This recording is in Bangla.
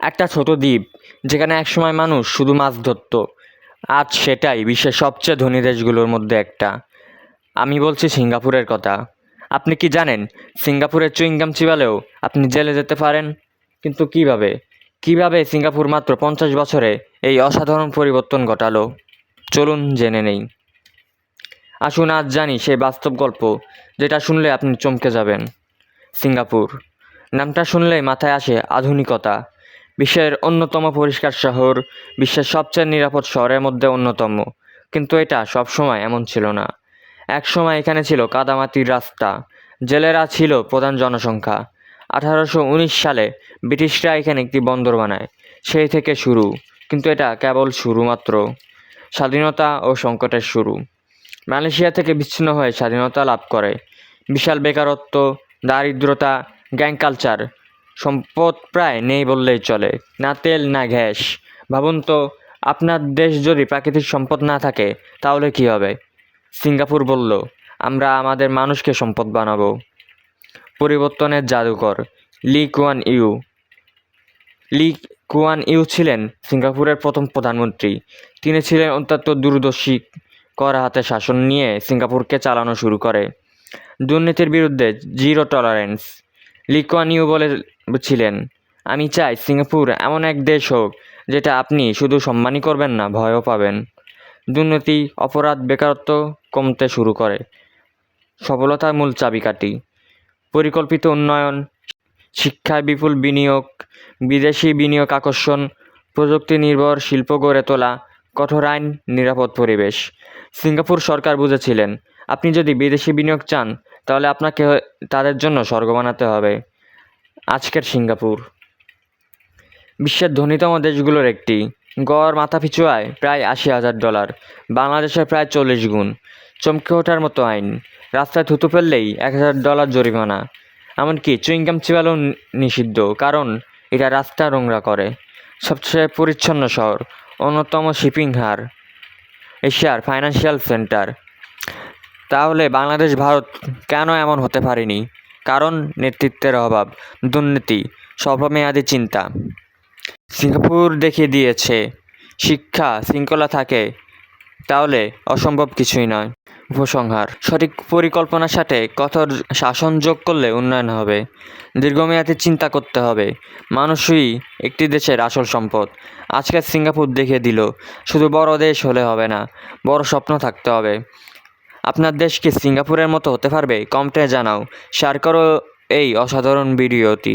একটা ছোট দ্বীপ, যেখানে একসময় মানুষ শুধু মাছ ধরত। আজ সেটাই বিশ্বের সবচেয়ে ধনী দেশগুলোর মধ্যে একটা। আমি বলছি সিঙ্গাপুরের কথা। আপনি কি জানেন, সিঙ্গাপুরের চুইংগাম চিবালেও আপনি জেলে যেতে পারেন? কিন্তু কীভাবে? কীভাবে সিঙ্গাপুর মাত্র পঞ্চাশ বছরে এই অসাধারণ পরিবর্তন ঘটালো? চলুন জেনে নেই। আসুন আজ জানি সেই বাস্তব গল্প, যেটা শুনলে আপনি চমকে যাবেন। সিঙ্গাপুর। নামটা শুনলে মাথায় আসে আধুনিকতা। বিশ্বের অন্যতম পরিষ্কার শহর, বিশ্বের সবচেয়ে নিরাপদ শহরের মধ্যে অন্যতম। কিন্তু এটা সবসময় এমন ছিল না। এক সময় এখানে ছিল কাদামাতির রাস্তা। জেলেরা ছিল প্রধান জনসংখ্যা। আঠারোশো উনিশ সালে ব্রিটিশরা এখানে একটি বন্দর বানায়। সেই থেকে শুরু। কিন্তু এটা কেবল শুরু মাত্র। স্বাধীনতা ও সংকটের শুরু। মালয়েশিয়া থেকে বিচ্ছিন্ন হয়ে স্বাধীনতা লাভ করে। বিশাল বেকারত্ব, দারিদ্রতা, গ্যাং কালচার সম্পদ প্রায় নেই বললেই চলে, না তেল, না গ্যাস। ভাবুন তো, আপনার দেশ যদি প্রাকৃতিক সম্পদ না থাকে, তাহলে কি হবে? সিঙ্গাপুর বলল, আমরা আমাদের মানুষকে সম্পদ বানাবো। পরিবর্তনের জাদুকর লি Kuan you. Li Kuan you ছিলেন সিঙ্গাপুরের প্রথম প্রধানমন্ত্রী। তিনি ছিলেন অত্যন্ত দূরদর্শী কর হাতে শাসন নিয়ে সিঙ্গাপুরকে চালানো শুরু করে। দুর্নীতির বিরুদ্ধে zero tolerance. Lee Kuan Yew বলেছিলেন আমি চাই সিঙ্গাপুর এমন এক দেশ হোক, যেটা আপনি শুধু সম্মানই করবেন না, ভয়ও পাবেন। দুর্নীতি, অপরাধ, বেকারত্ব কমতে শুরু করে। সফলতার মূল চাবিকাঠি। পরিকল্পিত উন্নয়ন, শিক্ষায় বিপুল বিনিয়োগ, বিদেশি বিনিয়োগ আকর্ষণ, প্রযুক্তি নির্ভর শিল্প গড়ে তোলা, কঠোর আইন, নিরাপদ পরিবেশ। সিঙ্গাপুর সরকার বুঝেছিলেন, আপনি যদি বিদেশি বিনিয়োগ চান তাহলে আপনাকে তাদের জন্য স্বর্গ বানাতে হবে। আজকের সিঙ্গাপুর। বিশ্বের ধনীতম দেশগুলোর একটি। গড় মাথাপিছু আয় প্রায় আশি হাজার ডলার। বাংলাদেশের প্রায় চল্লিশ গুণ। চমকে ওঠার মতো আইন। রাস্তায় থুতু ফেললেই এক হাজার ডলার জরিমানা। এমনকি চুইংগাম চিবালেও নিষিদ্ধ, কারণ এটা রাস্তা নোংরা করে। সবচেয়ে পরিচ্ছন্ন শহর, অন্যতম শিপিং হার, এশিয়ার ফাইন্যান্সিয়াল সেন্টার। তাহলে বাংলাদেশ, ভারত কেন এমন হতে পারেনি? কারণ নেতৃত্বের অভাব, দুর্নীতি, স্বল্পমেয়াদী চিন্তা। সিঙ্গাপুর দেখিয়ে দিয়েছে, শিক্ষা শৃঙ্খলা থাকে, তাহলে অসম্ভব কিছুই নয়। উপসংহার, সঠিক পরিকল্পনার সাথে কঠোর শাসন যোগ করলে উন্নয়ন হবে। দীর্ঘমেয়াদী চিন্তা করতে হবে। মানুষই একটি দেশের আসল সম্পদ। আজকের সিঙ্গাপুর দেখিয়ে দিল, শুধু বড় দেশ হলে হবে না, বড় স্বপ্ন থাকতে হবে। আপনার দেশ কি সিঙ্গাপুরের মতো হতে পারবে? কমেন্টে জানাও। শেয়ার করো এই অসাধারণ ভিডিওটি।